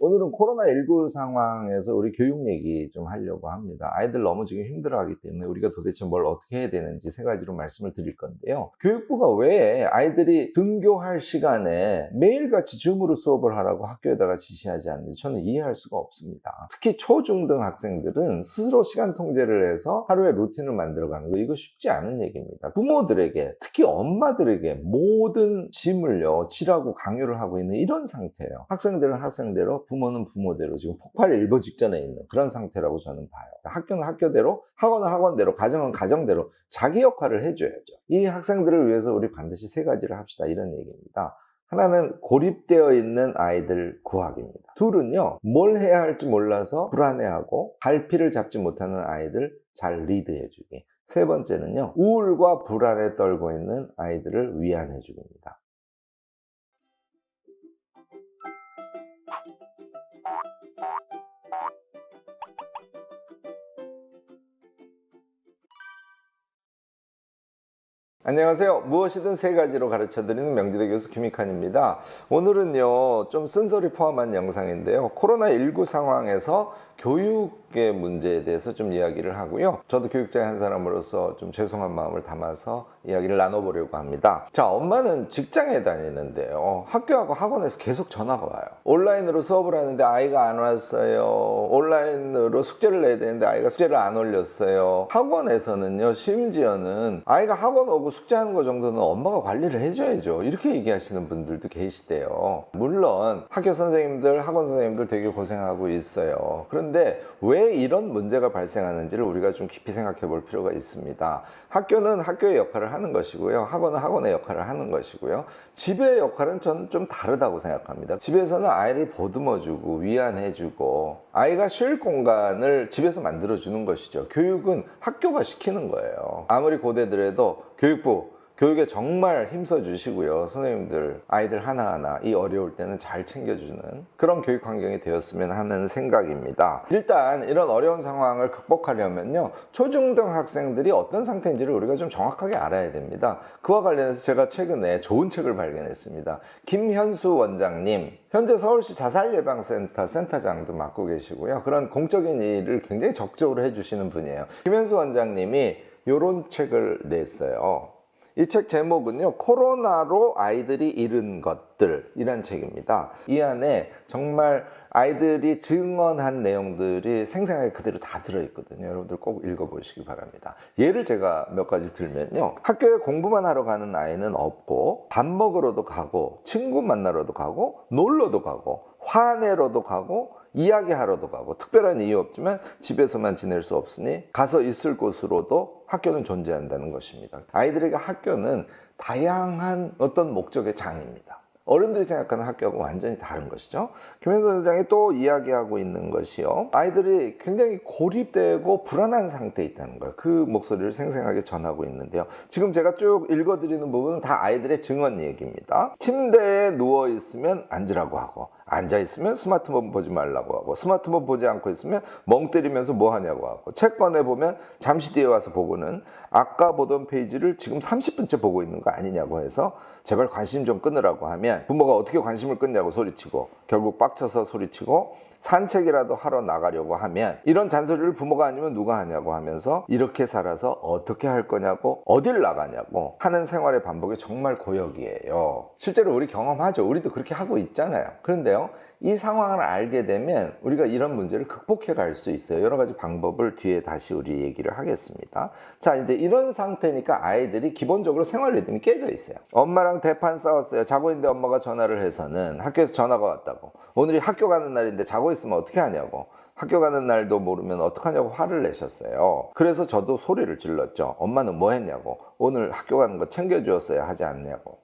오늘은 코로나19 상황에서 우리 교육 얘기 좀 하려고 합니다. 아이들 너무 지금 힘들어하기 때문에 우리가 도대체 뭘 어떻게 해야 되는지 세 가지로 말씀을 드릴 건데요. 교육부가 왜 아이들이 등교할 시간에 매일같이 줌으로 수업을 하라고 학교에다가 지시하지 않는지 저는 이해할 수가 없습니다. 특히 초중등 학생들은 스스로 시간 통제를 해서 하루에 루틴을 만들어가는 거 이거 쉽지 않은 얘기입니다. 부모들에게 특히 엄마들에게 모든 짐을요 지라고 강요를 하고 있는 이런 상태예요. 학생들은 학생대로 부모는 부모대로 지금 폭발 일보 직전에 있는 그런 상태라고 저는 봐요. 학교는 학교대로, 학원은 학원대로, 가정은 가정대로 자기 역할을 해줘야죠. 이 학생들을 위해서 우리 반드시 세 가지를 합시다. 이런 얘기입니다. 하나는 고립되어 있는 아이들 구학입니다. 둘은요, 뭘 해야 할지 몰라서 불안해하고 갈피를 잡지 못하는 아이들 잘 리드해주기. 세 번째는요, 우울과 불안에 떨고 있는 아이들을 위안해주기입니다. 안녕하세요. 무엇이든 세 가지로 가르쳐 드리는 명지대 교수 김익환입니다. 오늘은요, 좀 쓴소리 포함한 영상인데요. 코로나19 상황에서 교육 의 문제에 대해서 좀 이야기를 하고요. 저도 교육자의 한 사람으로서 좀 죄송한 마음을 담아서 이야기를 나눠보려고 합니다. 자, 엄마는 직장에 다니는데요. 학교하고 학원에서 계속 전화가 와요. 온라인으로 수업을 하는데 아이가 안 왔어요. 온라인으로 숙제를 내야 되는데 아이가 숙제를 안 올렸어요. 학원에서는요, 심지어는 아이가 학원 오고 숙제하는 거 정도는 엄마가 관리를 해줘야죠. 이렇게 얘기하시는 분들도 계시대요. 물론 학교 선생님들, 학원 선생님들 되게 고생하고 있어요. 그런데 왜 이런 문제가 발생하는지를 우리가 좀 깊이 생각해 볼 필요가 있습니다. 학교는 학교의 역할을 하는 것이고요. 학원은 학원의 역할을 하는 것이고요. 집의 역할은 저는 좀 다르다고 생각합니다. 집에서는 아이를 보듬어주고 위안해주고 아이가 쉴 공간을 집에서 만들어주는 것이죠. 교육은 학교가 시키는 거예요. 아무리 고대들에도 교육부 교육에 정말 힘써 주시고요. 선생님들, 아이들 하나하나 이 어려울 때는 잘 챙겨주는 그런 교육 환경이 되었으면 하는 생각입니다. 일단 이런 어려운 상황을 극복하려면요. 초중등 학생들이 어떤 상태인지를 우리가 좀 정확하게 알아야 됩니다. 그와 관련해서 제가 최근에 좋은 책을 발견했습니다. 김현수 원장님, 현재 서울시 자살예방센터 센터장도 맡고 계시고요. 그런 공적인 일을 굉장히 적극적으로 해주시는 분이에요. 김현수 원장님이 이런 책을 냈어요. 이 책 제목은요, 코로나로 아이들이 잃은 것들이란 책입니다. 이 안에 정말 아이들이 증언한 내용들이 생생하게 그대로 다 들어있거든요. 여러분들 꼭 읽어보시기 바랍니다. 예를 제가 몇 가지 들면요. 학교에 공부만 하러 가는 아이는 없고, 밥 먹으러도 가고, 친구 만나러도 가고, 놀러도 가고, 화내러도 가고, 이야기하러도 가고 특별한 이유 없지만 집에서만 지낼 수 없으니 가서 있을 곳으로도 학교는 존재한다는 것입니다. 아이들에게 학교는 다양한 어떤 목적의 장입니다. 어른들이 생각하는 학교하고 완전히 다른 것이죠. 김현수 원장이 또 이야기하고 있는 것이요. 아이들이 굉장히 고립되고 불안한 상태에 있다는 거예요. 그 목소리를 생생하게 전하고 있는데요. 지금 제가 쭉 읽어드리는 부분은 다 아이들의 증언 얘기입니다. 침대에 누워 있으면 앉으라고 하고, 앉아 있으면 스마트폰 보지 말라고 하고 스마트폰 보지 않고 있으면 멍 때리면서 뭐 하냐고 하고 책 꺼내 보면 잠시 뒤에 와서 보고는 아까 보던 페이지를 지금 30분째 보고 있는 거 아니냐고 해서 제발 관심 좀 끊으라고 하면 부모가 어떻게 관심을 끊냐고 소리치고 결국 빡쳐서 소리치고 산책이라도 하러 나가려고 하면 이런 잔소리를 부모가 아니면 누가 하냐고 하면서 이렇게 살아서 어떻게 할 거냐고 어딜 나가냐고 하는 생활의 반복이 정말 고역이에요. 실제로 우리 경험하죠. 우리도 그렇게 하고 있잖아요. 그런데요. 이 상황을 알게 되면 우리가 이런 문제를 극복해 갈 수 있어요. 여러 가지 방법을 뒤에 다시 우리 얘기를 하겠습니다. 자, 이제 이런 상태니까 아이들이 기본적으로 생활 리듬이 깨져 있어요. 엄마랑 대판 싸웠어요. 자고 있는데 엄마가 전화를 해서는 학교에서 전화가 왔다고. 오늘이 학교 가는 날인데 자고 있으면 어떻게 하냐고. 학교 가는 날도 모르면 어떡하냐고 화를 내셨어요. 그래서 저도 소리를 질렀죠. 엄마는 뭐 했냐고. 오늘 학교 가는 거 챙겨주었어야 하지 않냐고.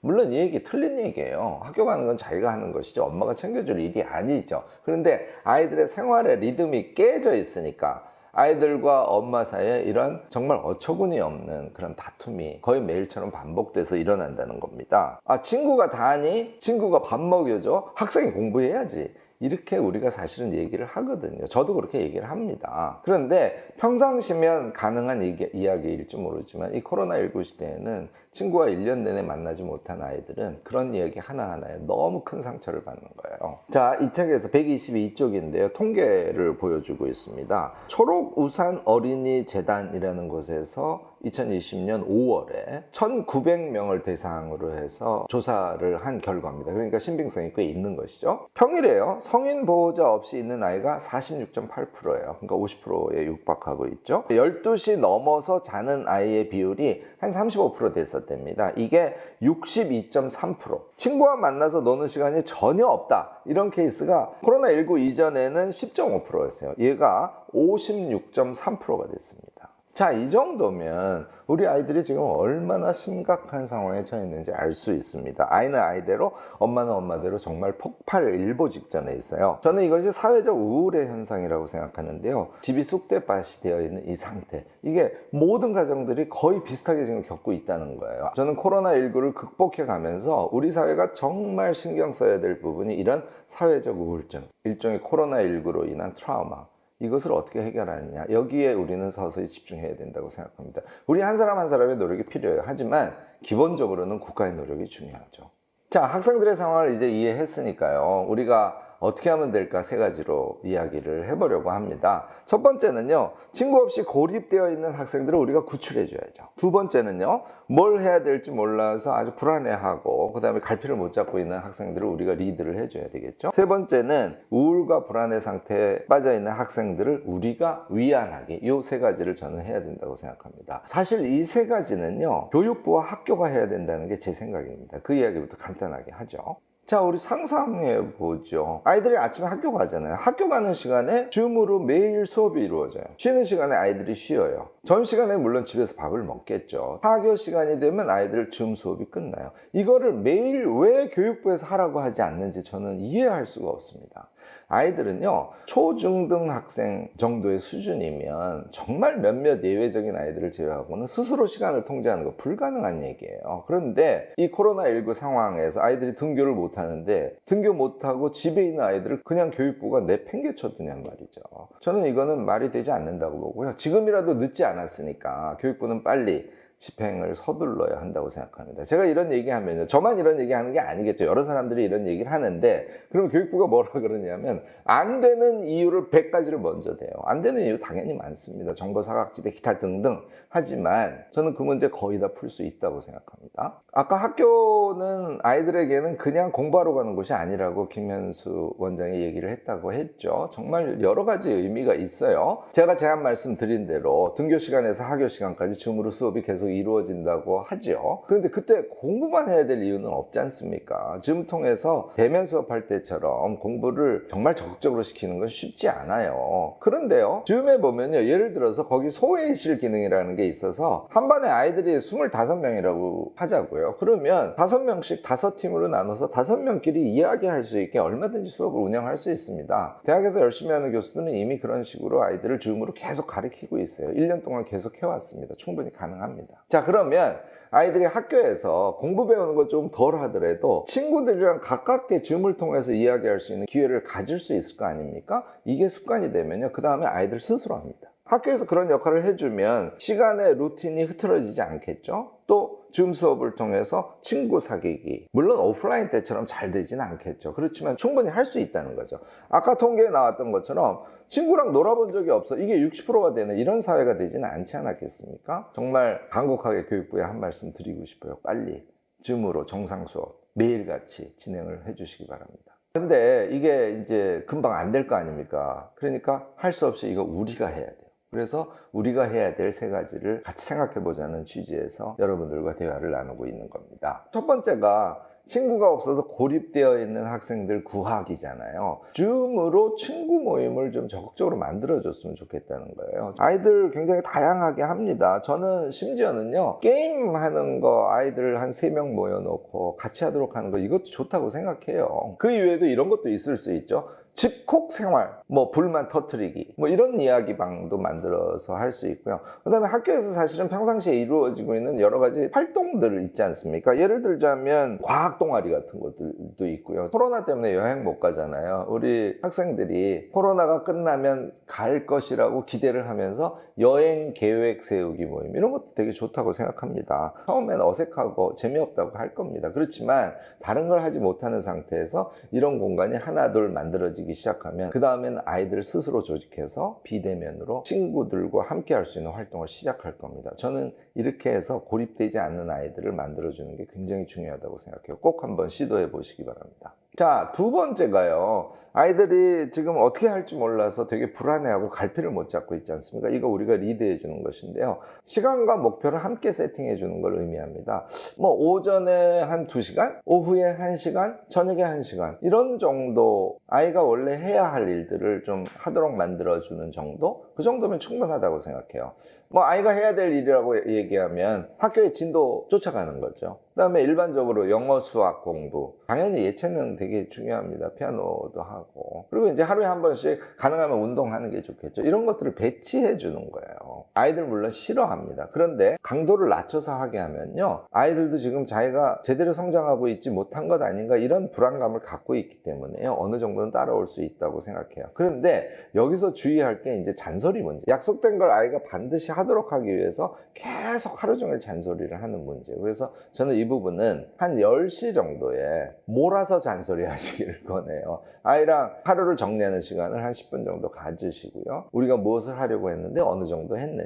물론 이 얘기 틀린 얘기예요. 학교 가는 건 자기가 하는 것이죠. 엄마가 챙겨줄 일이 아니죠. 그런데 아이들의 생활의 리듬이 깨져 있으니까 아이들과 엄마 사이에 이런 정말 어처구니 없는 그런 다툼이 거의 매일처럼 반복돼서 일어난다는 겁니다. 아, 친구가 다니? 친구가 밥 먹여줘? 학생이 공부해야지. 이렇게 우리가 사실은 얘기를 하거든요. 저도 그렇게 얘기를 합니다. 그런데 평상시면 가능한 이게- 이야기일지 모르지만 이 코로나19 시대에는 친구와 1년 내내 만나지 못한 아이들은 그런 이야기 하나하나에 너무 큰 상처를 받는 거예요. 자, 이 책에서 122쪽인데요. 통계를 보여주고 있습니다. 초록 우산 어린이 재단이라는 곳에서 2020년 5월에 1,900명을 대상으로 해서 조사를 한 결과입니다. 그러니까 신빙성이 꽤 있는 것이죠. 평일에요. 성인 보호자 없이 있는 아이가 46.8%예요. 그러니까 50%에 육박하고 있죠. 12시 넘어서 자는 아이의 비율이 한 35% 됐었답니다. 이게 62.3%. 친구와 만나서 노는 시간이 전혀 없다. 이런 케이스가 코로나19 이전에는 10.5%였어요. 얘가 56.3%가 됐습니다. 자, 이 정도면 우리 아이들이 지금 얼마나 심각한 상황에 처해 있는지 알 수 있습니다. 아이는 아이대로, 엄마는 엄마대로 정말 폭발 일보 직전에 있어요. 저는 이것이 사회적 우울의 현상이라고 생각하는데요. 집이 쑥대밭이 되어 있는 이 상태. 이게 모든 가정들이 거의 비슷하게 지금 겪고 있다는 거예요. 저는 코로나19를 극복해 가면서 우리 사회가 정말 신경 써야 될 부분이 이런 사회적 우울증, 일종의 코로나19로 인한 트라우마, 이것을 어떻게 해결하느냐. 여기에 우리는 서서히 집중해야 된다고 생각합니다. 우리 한 사람 한 사람의 노력이 필요해요. 하지만 기본적으로는 국가의 노력이 중요하죠. 자 학생들의 상황을 이제 이해했으니까요. 우리가 어떻게 하면 될까 세 가지로 이야기를 해보려고 합니다. 첫 번째는요, 친구 없이 고립되어 있는 학생들을 우리가 구출해 줘야죠. 두 번째는요, 뭘 해야 될지 몰라서 아주 불안해하고, 그 다음에 갈피를 못 잡고 있는 학생들을 우리가 리드를 해줘야 되겠죠. 세 번째는 우울과 불안의 상태에 빠져 있는 학생들을 우리가 위안하게, 이세 가지를 저는 해야 된다고 생각합니다. 사실 이 세 가지는요, 교육부와 학교가 해야 된다는 게 제 생각입니다. 그 이야기부터 간단하게 하죠. 자, 우리 상상해 보죠. 아이들이 아침에 학교 가잖아요. 학교 가는 시간에 줌으로 매일 수업이 이루어져요. 쉬는 시간에 아이들이 쉬어요. 점심시간에 물론 집에서 밥을 먹겠죠. 하교 시간이 되면 아이들 줌 수업이 끝나요. 이거를 매일 왜 교육부에서 하라고 하지 않는지 저는 이해할 수가 없습니다. 아이들은요, 초중등 학생 정도의 수준이면 정말 몇몇 예외적인 아이들을 제외하고는 스스로 시간을 통제하는 거 불가능한 얘기예요. 그런데 이 코로나19 상황에서 아이들이 등교를 못 하는데 등교 못 하고 집에 있는 아이들을 그냥 교육부가 내팽개쳐 두냔 말이죠. 저는 이거는 말이 되지 않는다고 보고요. 지금이라도 늦지 않 았으니까 교육부는 빨리 집행을 서둘러야 한다고 생각합니다. 제가 이런 얘기하면요. 저만 이런 얘기하는 게 아니겠죠. 여러 사람들이 이런 얘기를 하는데 그럼 교육부가 뭐라 그러냐면 안 되는 이유를 100가지를 먼저 대요. 안 되는 이유 당연히 많습니다. 정보 사각지대 기타 등등. 하지만 저는 그 문제 거의 다 풀 수 있다고 생각합니다. 아까 학교는 아이들에게는 그냥 공부하러 가는 곳이 아니라고 김현수 원장이 얘기를 했다고 했죠. 정말 여러 가지 의미가 있어요. 제가 제한 말씀드린 대로 등교 시간에서 하교 시간까지 줌으로 수업이 계속 이루어진다고 하죠. 그런데 그때 공부만 해야 될 이유는 없지 않습니까? 줌 통해서 대면 수업할 때처럼 공부를 정말 적극적으로 시키는 건 쉽지 않아요. 그런데요, 줌에 보면요, 예를 들어서 거기 소외실 기능이라는 게 있어서 한 반에 아이들이 25명이라고 하자고요. 그러면 5명씩 5팀으로 나눠서 5명끼리 이야기할 수 있게 얼마든지 수업을 운영할 수 있습니다. 대학에서 열심히 하는 교수들은 이미 그런 식으로 아이들을 줌으로 계속 가르치고 있어요. 1년 동안 계속 해왔습니다. 충분히 가능합니다. 자, 그러면 아이들이 학교에서 공부 배우는 것좀덜 하더라도 친구들이랑 가깝게 줌을 통해서 이야기할 수 있는 기회를 가질 수 있을 거 아닙니까? 이게 습관이 되면요. 그 다음에 아이들 스스로 합니다. 학교에서 그런 역할을 해주면 시간의 루틴이 흐트러지지 않겠죠? 또 줌 수업을 통해서 친구 사귀기 물론 오프라인 때처럼 잘 되지는 않겠죠 그렇지만 충분히 할 수 있다는 거죠 아까 통계에 나왔던 것처럼 친구랑 놀아본 적이 없어. 이게 60%가 되는 이런 사회가 되지는 않지 않았겠습니까? 정말 간곡하게 교육부에 한 말씀 드리고 싶어요. 빨리 줌으로 정상 수업 매일같이 진행을 해 주시기 바랍니다. 근데 이게 이제 금방 안 될 거 아닙니까? 그러니까 할 수 없이 이거 우리가 해야 돼요. 그래서 우리가 해야 될 세 가지를 같이 생각해 보자는 취지에서 여러분들과 대화를 나누고 있는 겁니다. 첫 번째가 친구가 없어서 고립되어 있는 학생들 구하기잖아요. 줌으로 친구 모임을 좀 적극적으로 만들어줬으면 좋겠다는 거예요. 아이들 굉장히 다양하게 합니다. 저는 심지어는요, 게임 하는 거 아이들 한 세 명 모여놓고 같이 하도록 하는 거 이것도 좋다고 생각해요. 그 이외에도 이런 것도 있을 수 있죠. 집콕 생활, 뭐 불만 터트리기, 뭐 이런 이야기방도 만들어서 할 수 있고요. 그 다음에 학교에서 사실은 평상시에 이루어지고 있는 여러 가지 활동들 있지 않습니까? 예를 들자면 과학 동아리 같은 것들도 있고요. 코로나 때문에 여행 못 가잖아요. 우리 학생들이 코로나가 끝나면 갈 것이라고 기대를 하면서 여행 계획 세우기 모임 이런 것도 되게 좋다고 생각합니다. 처음엔 어색하고 재미없다고 할 겁니다. 그렇지만 다른 걸 하지 못하는 상태에서 이런 공간이 하나 둘 만들어지기 시작하면 그 다음엔 아이들 스스로 조직해서 비대면으로 친구들과 함께 할 수 있는 활동을 시작할 겁니다. 저는 이렇게 해서 고립되지 않는 아이들을 만들어주는 게 굉장히 중요하다고 생각해요. 꼭 한번 시도해 보시기 바랍니다. 자, 두 번째가요. 아이들이 지금 어떻게 할지 몰라서 되게 불안해하고 갈피를 못 잡고 있지 않습니까? 이거 우리가 리드해 주는 것인데요. 시간과 목표를 함께 세팅해 주는 걸 의미합니다. 뭐 오전에 한 2시간, 오후에 1시간, 저녁에 1시간 이런 정도 아이가 원래 해야 할 일들을 좀 하도록 만들어 주는 정도? 그 정도면 충분하다고 생각해요. 뭐 아이가 해야 될 일이라고 얘기하면 학교의 진도 쫓아가는 거죠. 그다음에 일반적으로 영어, 수학 공부. 당연히 예체능 되게 중요합니다. 피아노도 하고. 그리고 이제 하루에 한 번씩 가능하면 운동하는 게 좋겠죠. 이런 것들을 배치해 주는 거예요. 아이들 물론 싫어합니다. 그런데 강도를 낮춰서 하게 하면요. 아이들도 지금 자기가 제대로 성장하고 있지 못한 것 아닌가 이런 불안감을 갖고 있기 때문에요. 어느 정도는 따라올 수 있다고 생각해요. 그런데 여기서 주의할 게 이제 잔소리 문제. 약속된 걸 아이가 반드시 하도록 하기 위해서 계속 하루 종일 잔소리를 하는 문제. 그래서 저는 이 부분은 한 10시 정도에 몰아서 잔소리 하시기를 권해요. 아이랑 하루를 정리하는 시간을 한 10분 정도 가지시고요. 우리가 무엇을 하려고 했는데 어느 정도 했는지.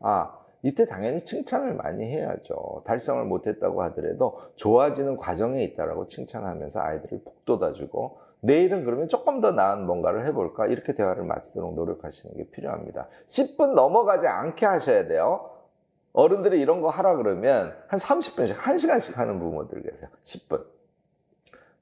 아, 이때 당연히 칭찬을 많이 해야죠. 달성을 못했다고 하더라도 좋아지는 과정에 있다라고 칭찬하면서 아이들을 북돋아주고 내일은 그러면 조금 더 나은 뭔가를 해볼까 이렇게 대화를 마치도록 노력하시는 게 필요합니다. 10분 넘어가지 않게 하셔야 돼요. 어른들이 이런 거 하라 그러면 한 30분씩, 1시간씩 하는 부모들 계세요. 10분.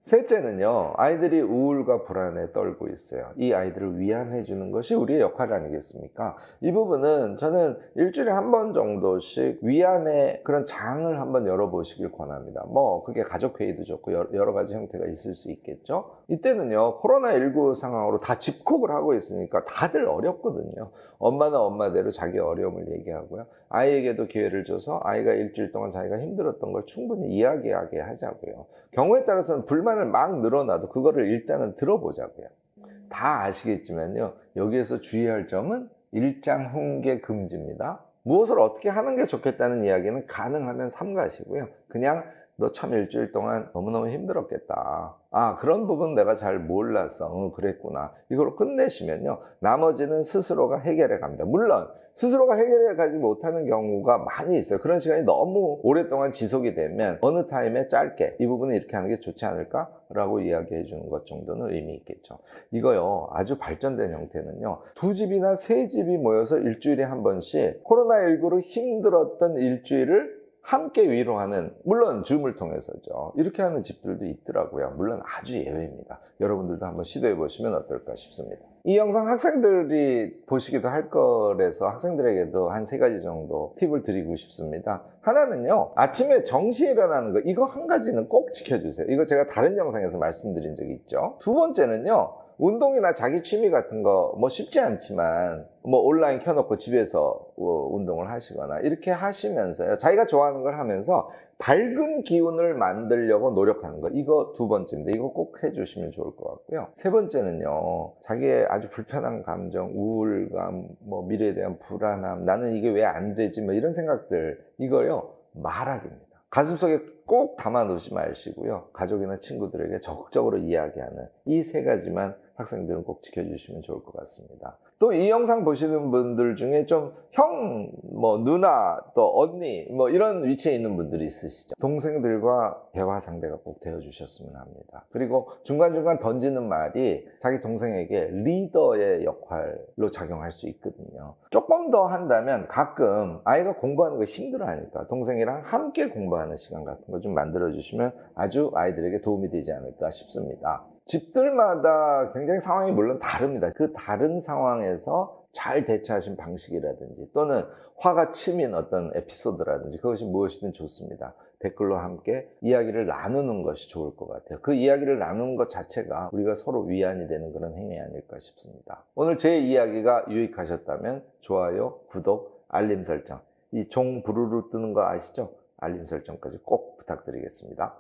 셋째는요, 아이들이 우울과 불안에 떨고 있어요. 이 아이들을 위안해 주는 것이 우리의 역할 아니겠습니까? 이 부분은 저는 일주일에 한 번 정도씩 위안의 그런 장을 한번 열어보시길 권합니다. 뭐, 그게 가족회의도 좋고 여러 가지 형태가 있을 수 있겠죠? 이때는요, 코로나19 상황으로 다 집콕을 하고 있으니까 다들 어렵거든요. 엄마는 엄마대로 자기 어려움을 얘기하고요. 아이에게도 기회를 줘서 아이가 일주일 동안 자기가 힘들었던 걸 충분히 이야기하게 하자고요. 경우에 따라서는 불만 을 막 늘어나도 그거를 일단은 들어보자고요. 다 아시겠지만요. 여기에서 주의할 점은 일장 훈계 금지입니다. 무엇을 어떻게 하는 게 좋겠다는 이야기는 가능하면 삼가시고요. 그냥 너 참 일주일 동안 너무너무 힘들었겠다. 아, 그런 부분 내가 잘 몰랐어. 응, 그랬구나. 이걸로 끝내시면요. 나머지는 스스로가 해결해 갑니다. 물론, 스스로가 해결해 가지 못하는 경우가 많이 있어요. 그런 시간이 너무 오랫동안 지속이 되면 어느 타임에 짧게 이 부분은 이렇게 하는 게 좋지 않을까? 라고 이야기해 주는 것 정도는 의미 있겠죠. 이거요, 아주 발전된 형태는요, 두 집이나 세 집이 모여서 일주일에 한 번씩 코로나19로 힘들었던 일주일을 함께 위로하는 물론 줌을 통해서죠. 이렇게 하는 집들도 있더라고요. 물론 아주 예외입니다. 여러분들도 한번 시도해 보시면 어떨까 싶습니다. 이 영상 학생들이 보시기도 할 거라서 학생들에게도 한 세 가지 정도 팁을 드리고 싶습니다. 하나는요 아침에 정시에 일어나는 거 이거 한 가지는 꼭 지켜주세요. 이거 제가 다른 영상에서 말씀드린 적이 있죠. 두 번째는요 운동이나 자기 취미 같은 거 뭐 쉽지 않지만 뭐 온라인 켜놓고 집에서 어, 운동을 하시거나 이렇게 하시면서요. 자기가 좋아하는 걸 하면서 밝은 기운을 만들려고 노력하는 거. 이거 두 번째입니다. 이거 꼭 해주시면 좋을 것 같고요. 세 번째는요. 자기의 아주 불편한 감정 우울감 뭐 미래에 대한 불안함 나는 이게 왜 안 되지? 뭐 이런 생각들. 이거요. 말하기입니다. 가슴속에 꼭 담아 놓지 마시고요. 가족이나 친구들에게 적극적으로 이야기하는 이 세 가지만 학생들은 꼭 지켜주시면 좋을 것 같습니다. 또 이 영상 보시는 분들 중에 좀 형, 뭐 누나, 또 언니, 뭐 이런 위치에 있는 분들이 있으시죠. 동생들과 대화 상대가 꼭 되어주셨으면 합니다. 그리고 중간중간 던지는 말이 자기 동생에게 리더의 역할로 작용할 수 있거든요. 조금 더 한다면 가끔 아이가 공부하는 거 힘들어 하니까 동생이랑 함께 공부하는 시간 같은 거 좀 만들어 주시면 아주 아이들에게 도움이 되지 않을까 싶습니다. 집들마다 굉장히 상황이 물론 다릅니다. 그 다른 상황에서 잘 대처하신 방식이라든지 또는 화가 치민 어떤 에피소드라든지 그것이 무엇이든 좋습니다. 댓글로 함께 이야기를 나누는 것이 좋을 것 같아요. 그 이야기를 나누는 것 자체가 우리가 서로 위안이 되는 그런 행위 아닐까 싶습니다. 오늘 제 이야기가 유익하셨다면 좋아요, 구독, 알림 설정. 이 종 부르르 뜨는 거 아시죠? 알림 설정까지 꼭 부탁드리겠습니다.